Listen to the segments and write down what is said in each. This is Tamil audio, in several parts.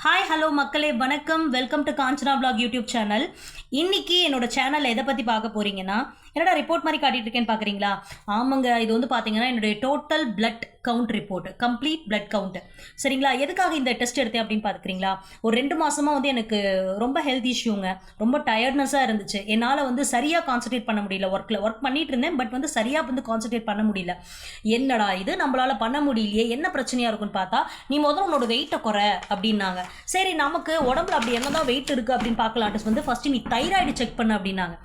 ஹாய் ஹலோ மக்களே வணக்கம். Welcome to Kanchana blog YouTube channel இன்னைக்கு என்னோட சேனல் எதை பற்றி பார்க்க போறீங்கன்னா என்னடா ரிப்போர்ட் மாதிரி காட்டிட்டு இருக்கேன்னு பார்க்குறீங்களா ஆமாங்க இது வந்து பார்த்தீங்கன்னா என்னுடைய total blood count report complete blood count சரிங்களா? எதுக்காக இந்த டெஸ்ட் எடுத்தேன் அப்படின்னு பார்த்துக்கிறீங்களா ஒரு ரெண்டு மாசமா வந்து எனக்கு ரொம்ப ஹெல்த் இஷ்யூங்க ரொம்ப டயர்ட்னஸாக இருந்துச்சு. என்னால் வந்து சரியாக கான்சன்ட்ரேட் பண்ண முடியல ஒர்க்கில் ஒர்க் பண்ணிட்டு இருந்தேன் பட் வந்து சரியாக வந்து கான்சன்ட்ரேட் பண்ண முடியல. என்னடா இது? நம்மளால பண்ண முடியலையே. என்ன பிரச்சனையா இருக்குன்னு பார்த்தா நீ முதல்ல உன்னோட வெயிட்டை குறை அப்படின்னாங்க. சரி நமக்கு உடம்புல அப்படி என்னதான் வெயிட் இருக்கு அப்படின்னு பார்க்கலான்ட்டு வந்து ஃபர்ஸ்ட் நீ தைராய்டு செக் பண்ண அப்படின்னாங்க.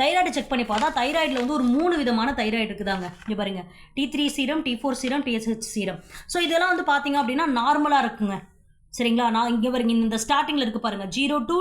தைராய்டு செக் பண்ணி பார்த்தா தைராய்டில் வந்து ஒரு மூணு விதமான தைராய்டு இருக்குதாங்க. இங்கே பாருங்க. T three serum T four serum TSH serum so இதெல்லாம் வந்து பார்த்தீங்க அப்படின்னா நார்மலாக இருக்குங்க. சரிங்களா? நான் இங்கே பாருங்க இந்த ஸ்டார்டிங்கில் இருக்கு பாருங்க. Zero two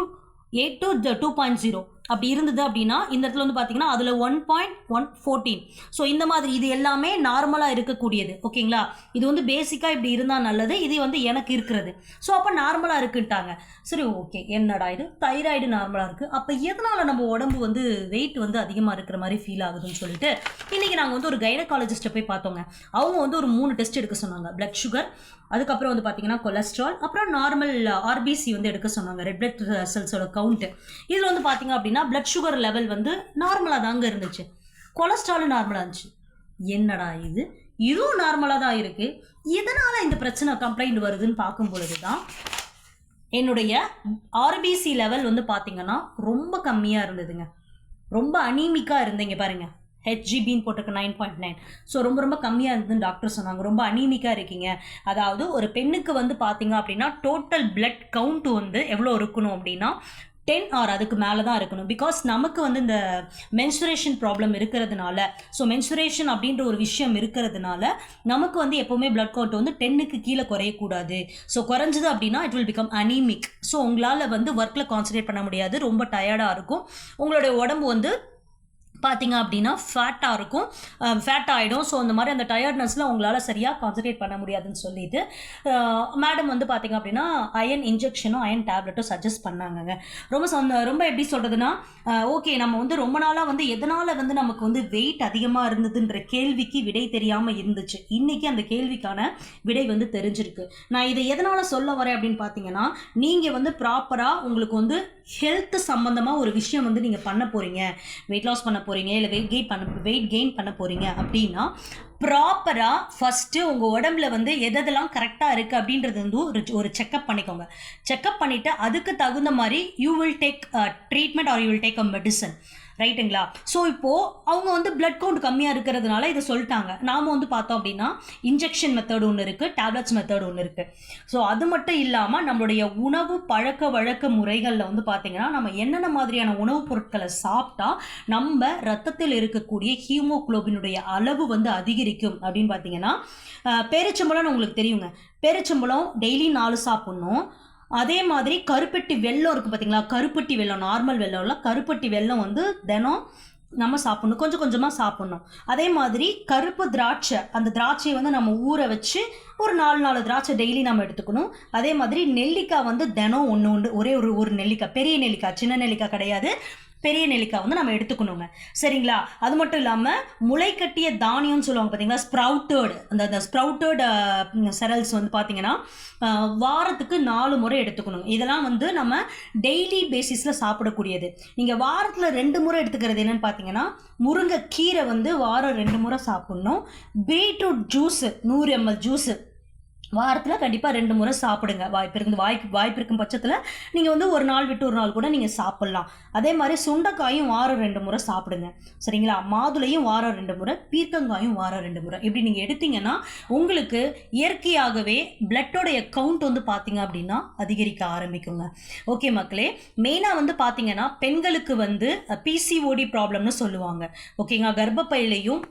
eight two two point zero அப்படி இருந்தது அப்படின்னா இந்த இடத்துல வந்து பார்த்தீங்கன்னா அதில் one point one fourteen so இந்த மாதிரி இது எல்லாமே நார்மலாக இருக்கக்கூடியது. ஓகேங்களா? இது வந்து பேசிக்காக இப்படி இருந்தால் நல்லது இது வந்து எனக்கு இருக்கிறது. ஸோ அப்போ நார்மலாக இருக்குன்ட்டாங்க. சரி ஓகே. என்னடா இது? தைராய்டு நார்மலாக இருக்குது அப்போ எதனால் நம்ம உடம்பு வந்து வெயிட் வந்து அதிகமாக இருக்கிற மாதிரி ஃபீல் ஆகுதுன்னு சொல்லிட்டு இன்றைக்கி நாங்கள் வந்து ஒரு கைனகாலஜிஸ்ட்டை போய் பார்த்தோங்க. அவங்க வந்து ஒரு மூணு டெஸ்ட் எடுக்க சொன்னாங்க. பிளட் சுகர் அதுக்கப்புறம் வந்து பார்த்தீங்கன்னா கொலஸ்ட்ரால் அப்புறம் நார்மல் ஆர்பிசி வந்து எடுக்க சொன்னாங்க. ரெட் பிளட் செல்ஸோட கவுண்ட்டு இதில் வந்து பார்த்தீங்க அப்படின்னா பிளட் சுகர் லெவல் வந்து நார்மலாக தாங்க இருந்துச்சு. கொலஸ்ட்ராலும் நார்மலாக இருந்துச்சு. என்னடா இது? இதுவும் நார்மலாக தான் இருக்குது எதனால் இந்த பிரச்சனை கம்ப்ளைண்ட் வருதுன்னு பார்க்கும் பொழுது தான் என்னுடைய ஆர்பிசி லெவல் வந்து பார்த்தீங்கன்னா ரொம்ப கம்மியாக இருந்ததுங்க. ரொம்ப அனீமிக்காக இருந்தீங்க பாருங்கள் ஹெச்ஜிபின்னு போட்டிருக்கு நைன் பாயிண்ட் நைன் ஸோ ரொம்ப ரொம்ப கம்மியாக இருந்ததுன்னு டாக்டர் சொன்னாங்க. ரொம்ப அனீமிக்காக இருக்கீங்க. அதாவது ஒரு பெண்ணுக்கு வந்து பார்த்தீங்க அப்படின்னா டோட்டல் பிளட் கவுண்ட் வந்து எவ்வளோ இருக்கணும் அப்படின்னா டென் ஆர் அதுக்கு மேலே தான் இருக்கணும். பிகாஸ் நமக்கு வந்து இந்த மென்சுரேஷன் ப்ராப்ளம் இருக்கிறதுனால ஸோ மென்சுரேஷன் அப்படின்ற ஒரு விஷயம் இருக்கிறதுனால நமக்கு வந்து எப்போவுமே பிளட் கவுண்ட் வந்து டென்னுக்கு கீழே குறையக்கூடாது. ஸோ குறைஞ்சது அப்படின்னா it will become anaemic so உங்களால் வந்து ஒர்க்கில் கான்சன்ட்ரேட் பண்ண முடியாது. ரொம்ப டயர்டாக இருக்கும். உங்களுடைய உடம்பு வந்து பார்த்தீங்க அப்படின்னா ஃபேட்டாக இருக்கும். ஃபேட் ஆகிடும் ஸோ அந்த மாதிரி அந்த டயர்ட்னஸில் உங்களால் சரியாக கான்சன்ட்ரேட் பண்ண முடியாதுன்னு சொல்லிட்டு மேடம் வந்து பார்த்தீங்க அப்படின்னா அயன் இன்ஜெக்ஷனும் அயன் டேப்லெட்டும் சஜஸ்ட் பண்ணாங்கங்க. ரொம்ப சொந்த ரொம்ப எப்படி சொல்கிறதுனா ஓகே நம்ம வந்து ரொம்ப நாளாக வந்து எதனால் வந்து நமக்கு வந்து வெயிட் அதிகமாக இருந்ததுன்ற கேள்விக்கு விடை தெரியாமல் இருந்துச்சு. இன்றைக்கி அந்த கேள்விக்கான விடை வந்து தெரிஞ்சிருக்கு. நான் இதை எதனால் சொல்ல வரேன் அப்படின்னு பார்த்தீங்கன்னா நீங்கள் வந்து ப்ராப்பராக உங்களுக்கு வந்து ஹெல்த் சம்மந்தமாக ஒரு விஷயம் வந்து நீங்கள் பண்ண போகிறீங்க வெயிட் லாஸ் பண்ண போகிறீங்க இல்லை வெயிட் கெயின் பண்ண வெயிட் கெயின் பண்ண போகிறீங்க அப்படின்னா ப்ராப்பராக ஃபஸ்ட்டு உங்கள் உடம்புல வந்து எதெல்லாம் கரெக்டாக இருக்குது அப்படின்றது வந்து ஒரு ஒரு செக்கப் பண்ணிக்கோங்க. செக்கப் பண்ணிவிட்டு அதுக்கு தகுந்த மாதிரி you will take treatment or you will take a medicine ரைட்டுங்களா? ஸோ இப்போது அவங்க வந்து பிளட் கவுண்ட் கம்மியாக இருக்கிறதுனால இதை சொல்லிட்டாங்க. நாம் வந்து பார்த்தோம் அப்படின்னா இன்ஜெக்ஷன் மெத்தட் ஒன்று இருக்குது டேப்லெட்ஸ் மெத்தட் ஒன்று இருக்குது ஸோ அது மட்டும் இல்லாமல் நம்மளுடைய உணவு பழக்க வழக்க முறைகளில் வந்து பார்த்திங்கன்னா நம்ம என்னென்ன மாதிரியான உணவுப் பொருட்களை சாப்பிட்டா நம்ம ரத்தத்தில் இருக்கக்கூடிய ஹீமோக்ளோபினுடைய அளவு வந்து அதிகரிக்கும் அப்படின்னு பார்த்தீங்கன்னா பேரிச்சம்பழம் உங்களுக்கு தெரியுங்க. பேரிச்சம்பழம் டெய்லி நாலு சாப்பிட்ணும். அதே மாதிரி கருப்பட்டி வெல்லம் இருக்குது பார்த்தீங்களா கருப்பட்டி வெல்லம் நார்மல் வெள்ளம்ல கருப்பட்டி வெல்லம் வந்து தினம் நம்ம சாப்பிட்ணும். கொஞ்சம் கொஞ்சமாக சாப்பிட்ணும். அதே மாதிரி கருப்பு திராட்சை அந்த திராட்சையை வந்து நம்ம ஊற வச்சு ஒரு நாலு நாலு திராட்சை டெய்லி நம்ம எடுத்துக்கணும். அதே மாதிரி நெல்லிக்காய் வந்து தினம் ஒன்று ஒன்று ஒரே ஒரு ஒரு நெல்லிக்காய் பெரிய நெல்லிக்காய் சின்ன நெல்லிக்காய் கிடையாது. பெரிய நெல்லிக்காய் வந்து நம்ம எடுத்துக்கணுங்க. சரிங்களா? அது மட்டும் இல்லாமல் முளை கட்டிய தானியம்னு சொல்லுவாங்க பார்த்தீங்களா ஸ்ப்ரவுட்டர்டு அந்த அந்த ஸ்ப்ரவுட்டர்டு செரல்ஸ் வந்து பார்த்தீங்கன்னா வாரத்துக்கு நாலு முறை எடுத்துக்கணும். இதெல்லாம் வந்து நம்ம டெய்லி பேசிஸில் சாப்பிடக்கூடியது. நீங்கள் வாரத்தில் ரெண்டு முறை எடுத்துக்கிறது என்னென்னு பார்த்தீங்கன்னா முருங்கைக்கீரை வந்து வாரம் ரெண்டு முறை சாப்பிட்ணும். பீட்ரூட் ஜூஸு நூறு எம்எல் ஜூஸு வாரத்தில் கண்டிப்பாக ரெண்டு முறை சாப்பிடுங்க. வாய்ப்பு இருந்து வாய்ப்பு வாய்ப்பு இருக்கும் பட்சத்தில் நீங்கள் வந்து ஒரு நாள் விட்டு ஒரு நாள் கூட நீங்கள் சாப்பிட்லாம். அதே மாதிரி சுண்டைக்காயும் வாரம் ரெண்டு முறை சாப்பிடுங்க. சரிங்களா? மாதுளையும் வாரம் ரெண்டு முறை பீர்க்கங்காயும் வாரம் ரெண்டு முறை. இப்படி நீங்கள் எடுத்தீங்கன்னா உங்களுக்கு இயற்கையாகவே பிளட்டோடைய கவுண்ட் வந்து பார்த்தீங்க அப்படின்னா அதிகரிக்க ஆரம்பிக்குங்க. ஓகே மக்களே மெயினாக வந்து பார்த்தீங்கன்னா பெண்களுக்கு வந்து பிசிஓடி ப்ராப்ளம்னு சொல்லுவாங்க. ஓகேங்களா கர்ப்பப்பையிலையும்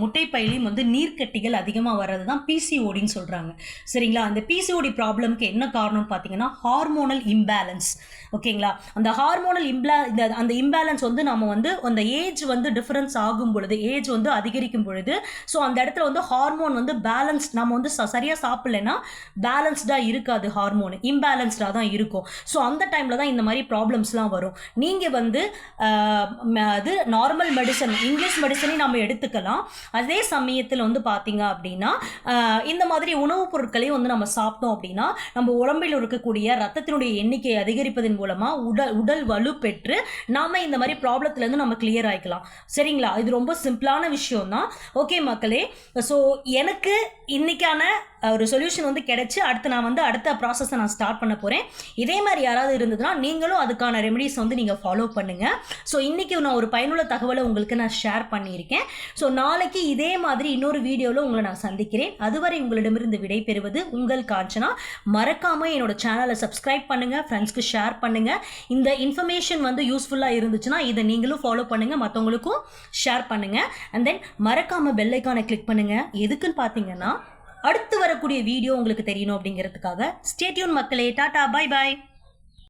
முட்டைப்பையிலையும் வந்து நீர்க்கட்டிகள் அதிகமாக வர்றது தான் பிசிஓடின்னு சொல்கிறாங்க சரிங்களா? அந்த பிசிஓடி ப்ராப்ளம்க்கு என்ன காரணம்னு பார்த்தீங்கன்னா ஹார்மோனல் இம்பேலன்ஸ் ஓகேங்களா? அந்த ஹார்மோனல் இம்பே இந்த அந்த இம்பேலன்ஸ் வந்து நம்ம வந்து அந்த ஏஜ் வந்து டிஃப்ரென்ஸ் ஆகும் பொழுது ஏஜ் வந்து அதிகரிக்கும் பொழுது ஸோ அந்த இடத்துல வந்து ஹார்மோன் வந்து பேலன்ஸ் நம்ம வந்து ச சரியாக சாப்பிட்லன்னா பேலன்ஸ்டாக இருக்காது ஹார்மோன் இம்பேலன்ஸ்டாக தான் இருக்கும். ஸோ அந்த டைமில் தான் இந்த மாதிரி ப்ராப்ளம்ஸ்லாம் வரும். நீங்கள் வந்து அது நார்மல் மெடிசன் இங்கிலீஷ் மெடிசனையும் நம்ம எடுத்துக்கலாம். அதே சமயத்தில் வந்து பார்த்தீங்க அப்படின்னா இந்த மாதிரி உணவு உணவுப் பொருட்களையும் வந்து நம்ம சாப்பிட்டோம் அப்படின்னா நம்ம உடம்பில் இருக்கக்கூடிய ரத்தத்தினுடைய எண்ணிக்கையை அதிகரிப்பதன் மூலமாக உடல் உடல் வலு பெற்று நாம இந்த மாதிரி ப்ராப்ளத்துலேருந்து நம்ம கிளியர் ஆகிக்கலாம் சரிங்களா? இது ரொம்ப சிம்பிளான விஷயம் தான் ஓகே மக்களே ஸோ எனக்கு இன்னைக்கான ஒரு சொல்யூஷன் வந்து கிடச்சி அடுத்து நான் வந்து அடுத்த ப்ராசஸை நான் ஸ்டார்ட் பண்ண போகிறேன் இதே மாதிரி யாராவது இருந்ததுன்னா நீங்களும் அதுக்கான ரெமெடிஸ் வந்து நீங்கள் ஃபாலோ பண்ணுங்கள் ஸோ இன்றைக்கி நான் ஒரு பயனுள்ள தகவலை உங்களுக்கு நான் ஷேர் பண்ணியிருக்கேன். ஸோ நாளைக்கு இதே மாதிரி இன்னொரு வீடியோவில் உங்களை நான் சந்திக்கிறேன். அதுவரை உங்களிடமிருந்து விடை பெறுவது உங்கள் காஞ்சனா. மறக்காமல் என்னோட சேனலை சப்ஸ்கிரைப் பண்ணுங்கள் ஃப்ரெண்ட்ஸ்க்கு ஷேர் பண்ணுங்கள் இந்த இன்ஃபர்மேஷன் வந்து யூஸ்ஃபுல்லாக இருந்துச்சுன்னா இதை நீங்களும் ஃபாலோ பண்ணுங்கள் மற்றவங்களுக்கும் ஷேர் பண்ணுங்கள் அண்ட் தென் மறக்காமல் பெல்லைக்கானை கிளிக் பண்ணுங்கள் எதுக்குன்னு பார்த்தீங்கன்னா அடுத்து வரக்கூடிய வீடியோ உங்களுக்கு தெரியணும் அப்படிங்கிறதுக்காக. ஸ்டேட்யூன் மக்களே. டாடா பாய் பாய்